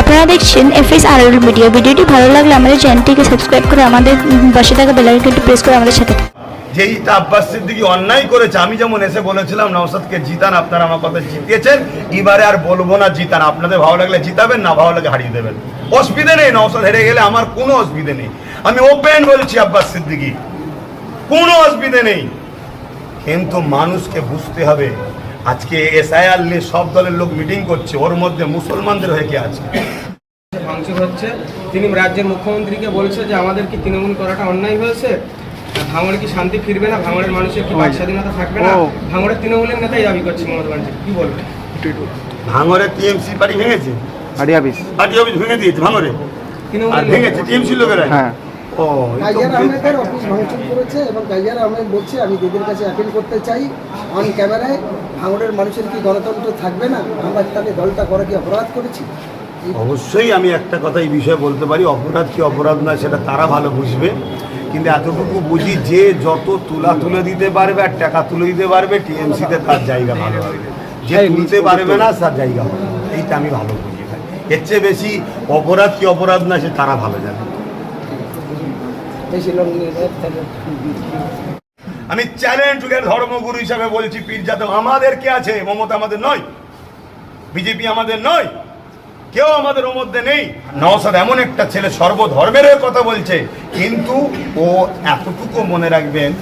আপনারা দেখছেন এফএস আর মিডিয়া ভিডিওটি ভালো লাগলে আমাদের চ্যানেলটিকে সাবস্ক্রাইব করে আমাদের পাশে থাকা বেলাইকনটি প্রেস করে আমাদের সাথে। যেইটা আব্বাস সিদ্দিকি অন্যায় করেছে, আমি যেমন এসে বলেছিলাম নওসাদকে জিতান, আপনারা আমার কথা জিতিয়েছেন। এবারে আর বলব না জিতান, আপনাদের ভালো লাগলে জিতাবেন, না ভালো লাগে হারিয়ে দেবেন। অসুবিধে নেই নওসাদ হেরে গেলে আমার কোনো অসুবিধে নেই। আমি ওপেন বলছি আব্বাস সিদ্দিকি, কোনো অসুবিধে নেই। কিন্তু মানুষকে বুঝতে হবে আজকে এসআইআর নিয়ে সব দলের লোক মিটিং করছে ওর মধ্যে মুসলমানদের হয়ে কে আছে? ভাঙচুর হচ্ছে। তিনি রাজ্যের মুখ্যমন্ত্রীকে বলছে যে আমাদের কি তৃণমূল করাটা অন্যায় হয়েছে? ভাঙড়ে কি শান্তি ফিরবে না? ভাঙড়ের মানুষের কি বাক স্বাধীনতা থাকবে না? ভাঙড়ের তৃণমূলের নেতাই দাবি করছে মমতা ব্যানার্জি। কি বলবে? ভাঙরে টিএমসি পার্টি ভেঙেছে? আড়ি অফিস। পার্টি অফিস ভেঙে দিয়েছে ভাঙরে আর ভেঙেছে টিএমসি লোকেরা হ্যাঁ। ও আহমেদের অফিস ভাঙচুর করেছে এবং কাইজার আহমেদ বলছে আমি দিদির কাছে অ্যাপিল করতে চাই অন ক্যামেরায় ভাঙড়ের মানুষের কি গণতন্ত্র থাকবে না? আমরা তাহলে দলটা করা কি অপরাধ করেছি? অবশ্যই আমি একটা কথা এই বিষয়ে বলতে পারি অপরাধ কি অপরাধ নয় সেটা তারা ভালো বুঝবে। কিন্তু এতটুকু বুঝি যে যত তুলা তুলে দিতে পারবে আর টাকা তুলে দিতে পারবে টিএমসিতে তার জায়গা ভালো হবে। যে তুলতে পারবে না তার জায়গা হবে এইটা আমি ভালো বুঝি। এর চেয়ে বেশি অপরাধ কি অপরাধ না সে তারা ভালো জানে। আমি চ্যালেঞ্জ যুগের ধর্মগুরু হিসাবে বলছি, পীর যাদব আমাদের কে আছে? মমতা আমাদের নয়। বিজেপি আমাদের নয়। কেউ আমাদের ওর মধ্যে নেই। নওসাদ এমন একটা ছেলে সর্বধর্মের কথা বলছে। কিন্তু ও এতটুকু মনে রাখবেন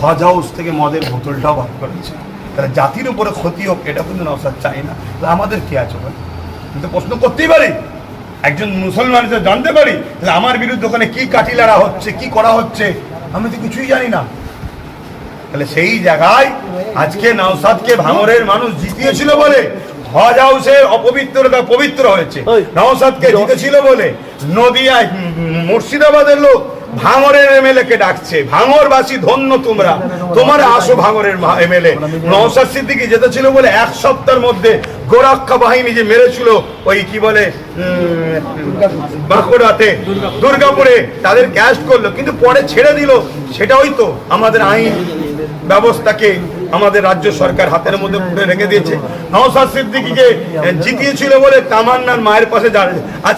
হজ হাউস থেকে মদের বোতলটাও বার করেছে। তাহলে জাতির উপরে ক্ষতি হোক, এটা কিন্তু নওসাদ চাই না। তাহলে আমাদের কে আছে ওখানে কিন্তু প্রশ্ন করতেই পারি। একজন মুসলমান জানতে পারি। তাহলে আমার বিরুদ্ধে ওখানে কি কাটিলারা হচ্ছে, কি করা হচ্ছে? আমি তো কিছুই জানি না। তাহলে সেই জায়গায় আজকে নওসাদকে ভাঙরের মানুষ জিতিয়েছিল বলে হজ হাউসের অপবিত্রতা পবিত্র হয়েছে। নওসাদকে জিতেছিল বলে নদিয়ায় মুর্শিদাবাদের লোক ভাঙরের এমএলএ কে ডাকছে? ভাঙরবাসী ধন্য তোমরা। তোমার আসো ভাঙরের এমএলএ। নওসাদ সিদ্দিকি যেতেছিল বলে এক সপ্তাহের মধ্যে গোরক্ষা বাহিনী যে মেরেছিল ওই কি বলে বাঁকুড়াতে, দুর্গাপুরে তাদের ক্যাস্ট করল। কিন্তু পরে ছেড়ে দিল। সেটাই তো আমাদের আইন ব্যবস্থাকে আমাদের রাজ্য সরকার হাতের মধ্যে রেখে দিয়েছে। নওসাদ সিদ্দিকিকে জিতিয়েছিল বলে তামান্নার মায়ের পাশে দাঁড়িয়ে আজ